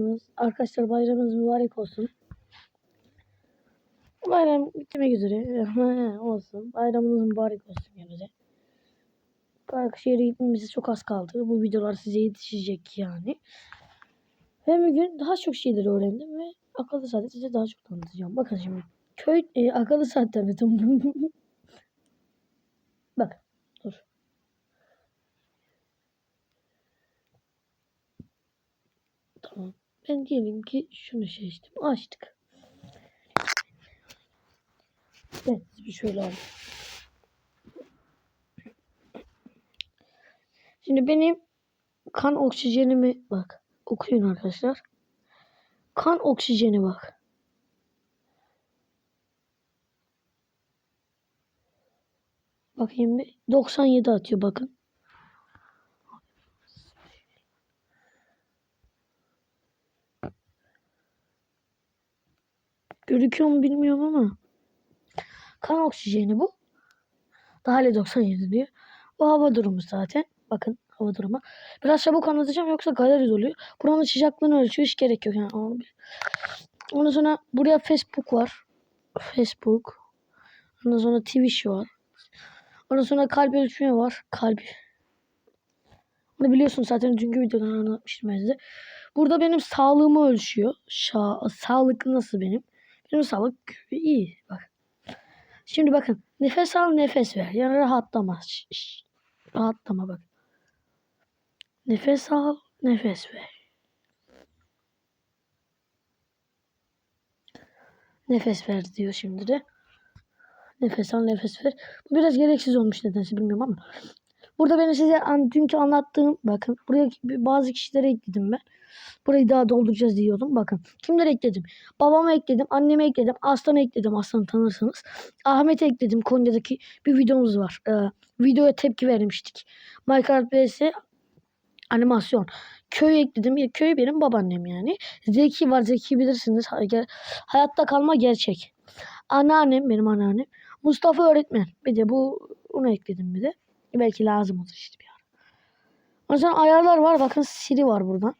bayramınız. Arkadaşlar bayramınız mübarek olsun. Bayram bitmek üzere. Olsun. Bayramınız mübarek olsun de. Başka gitmemize çok az kaldı. Bu videolar size yetişecek yani. Ve bugün daha çok şeyler öğrendim ve akıllı saati size daha çok tanıtacağım. Bakın şimdi. Köy e, akıllı saat demedim. Bak. Dur. Tamam. Ben diyelim ki şunu seçtim. Açtık. Evet. Bir şöyle alayım. Şimdi benim kan oksijenimi bak. Okuyun arkadaşlar. Kan oksijeni bak. Bakayım bir. 97 atıyor bakın. Gözüküyor mu bilmiyorum ama. Kan oksijeni bu. Daha 97 diyor. Bu hava durumu zaten. Bakın hava durumu. Biraz çabuk anlatacağım yoksa galeri doluyor. Buranın sıcaklığını ölçüyor. Hiç gerek yok. Yani. onu bil- Ondan sonra buraya Facebook var. Facebook. Ondan sonra Twitch var. Ondan sonra kalp ölçme var. Kalp. Bunu biliyorsun zaten çünkü videodan anlatmıştım ben size. Burada benim sağlığımı ölçüyor. Şa sağlık nasıl benim? Benim sağlık iyi. Bak. Şimdi bakın. Nefes al nefes ver. Yani rahatlama. Şş. Rahatlama bak. Nefes al nefes ver. Nefes ver diyor şimdi de. Nefes al nefes ver. Bu biraz gereksiz olmuş nedense bilmiyorum ama. Burada benim size an, dünkü anlattığım bakın buraya bazı kişilere ekledim ben. Burayı daha dolduracağız diyordum. Bakın kimleri ekledim? Babama ekledim, anneme ekledim, Aslan'a ekledim. Aslan'ı tanırsanız. Ahmet'e ekledim. Konya'daki bir videomuz var. Ee, videoya tepki vermiştik. Minecraft vs animasyon. Köy ekledim. Köy benim babaannem yani. Zeki var. Zeki bilirsiniz. Hayatta kalma gerçek. Anneannem benim anneannem. Mustafa öğretmen. Bir de bu onu ekledim bir de. Belki lazım olur işte bir ara. Ondan sonra ayarlar var. Bakın Siri var buradan.